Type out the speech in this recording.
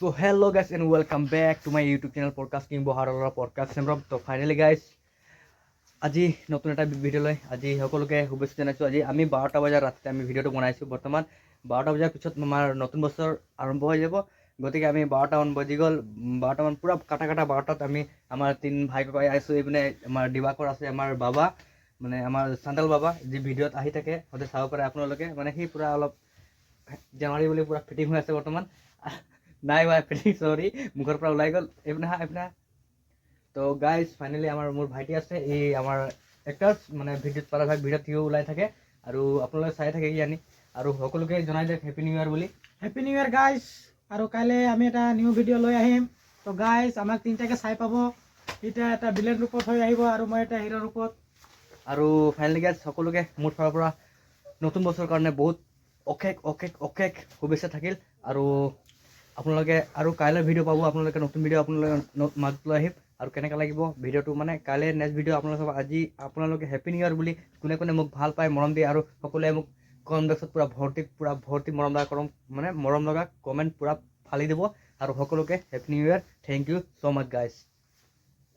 So hello' guys and welcome back to my YouTube channel podcasting বহাৰৰ podcast চেম্বৰম তো finally guys আজি নতুন এটা ভিডিঅ' লৈ আজি সকলোকে শুভেচ্ছা জনাইছোঁ। আজি আমি বাৰটা বজাৰ ৰাতিতে আমি ভিডিঅ'টো বনাইছোঁ। বৰ্তমান বাৰটা বজাৰ পিছত আমাৰ নতুন বছৰ আৰম্ভ হৈ যাব। গতিকে আমি বাৰটামান বাজি গ'ল। বাৰটামান পূৰা কাটা কাটা বাৰটাত আমি আমাৰ তিন ভাই ককাই আছোঁ এইপিনে আমাৰ দিবাকৰ আছে আমাৰ বাবা মানে আমাৰ চান্দাল বাবা, যি ভিডিঅ'ত আহি থাকে, সদায় চাব পাৰে আপোনালোকে। মানে সি পূৰা অলপ জানুৱাৰী বুলি পূৰা ফিটিং হৈ আছে বৰ্তমান। নাই হোৱা ফিটিং চৰি মুখৰ পৰা ওলাই গ'ল। এইপিনে হা এইপিনে তো গাইজ ফাইনেলি আমাৰ মোৰ ভাইটি আছে। এই আমাৰ এক্টাৰ্ছ মানে ভিডিঅ'ত প্ৰায়ভাগ ভিডিঅ'ত সিও ওলাই থাকে। আৰু আপোনালোকে চাই থাকে কি আনি আৰু সকলোকে জনাই দিয়ক হেপী নিউ ইয়াৰ বুলি। হেপী নিউ ইয়াৰ গাইজ আৰু কাইলৈ আমি এটা নিউ ভিডিঅ' লৈ আহিম। তো গাইজ আমাক তিনিটাকে চাই পাব। এতিয়া এটা ভিলেন ৰূপত হৈ আহিব আৰু মই এটা হিৰ' ৰূপত। আৰু ফাইনেলি গাইজ সকলোকে মোৰ ফালৰ পৰা নতুন বছৰৰ কাৰণে বহুত অশেষ অশেষ অশেষ শুভেচ্ছা থাকিল। আৰু আপোনালোকে আৰু কাইলৈ ভিডিঅ' পাব, আপোনালোকে নতুন ভিডিঅ' আপোনালোকে ন- লৈ আহিম। আৰু কেনেকৈ লাগিব ভিডিঅ'টো মানে কাইলৈ নেক্সট ভিডিঅ' আপোনালোকে চাব। আজি আপোনালোকে হেপী নিউ ইয়াৰ বুলি কোনে কোনে মোক ভালো পায়, মৰম দিয়ে আৰু সকলোৱে মোক কমেণ্ট বক্সত পূৰা ভৰ্তি পূৰা ভৰ্তি মৰম লগা কৰম মানে মৰম লগা কমেণ্ট পূৰা ফালি দিব। আৰু সকলোকে happy new year thank you so' much guys